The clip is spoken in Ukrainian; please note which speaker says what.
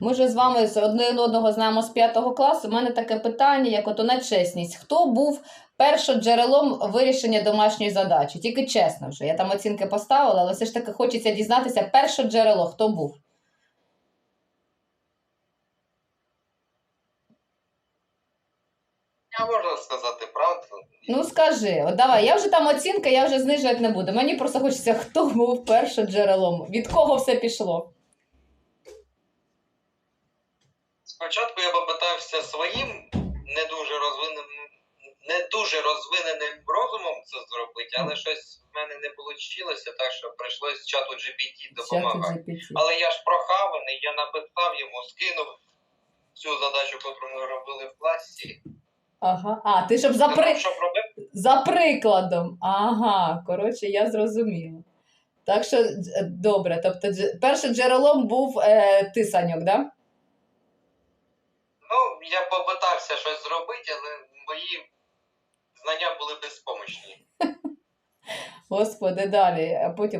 Speaker 1: Ми ж з вами з один одного знаємо з п'ятого класу. У мене таке питання, як ото на чесність. Хто був першоджерелом вирішення домашньої задачі? Тільки чесно вже. Я там оцінки поставила, але все ж таки хочеться дізнатися, першоджерело хто був.
Speaker 2: Я можна сказати правду.
Speaker 1: Ну скажи, от давай, я вже там оцінка, я вже знижувати не буду. Мені просто хочеться, хто був першоджерелом, від кого все пішло.
Speaker 2: Спочатку я попитався своїм не дуже розвиненим, не дуже розвиненим розумом це зробити, але щось в мене не вийшло, так що прийшлось чату GPT допомагати. Але я ж прохаваний, я написав йому, скинув цю задачу, яку ми робили в класі.
Speaker 1: Ага. А, ти щоб за, при... За прикладом. Ага, коротше, я зрозуміла. Так що добре, тобто першим джерелом був е, ти, Саньок, да?
Speaker 2: Я попитався щось зробити, але мої знання були безпомощні.
Speaker 1: Господи, далі, а потім.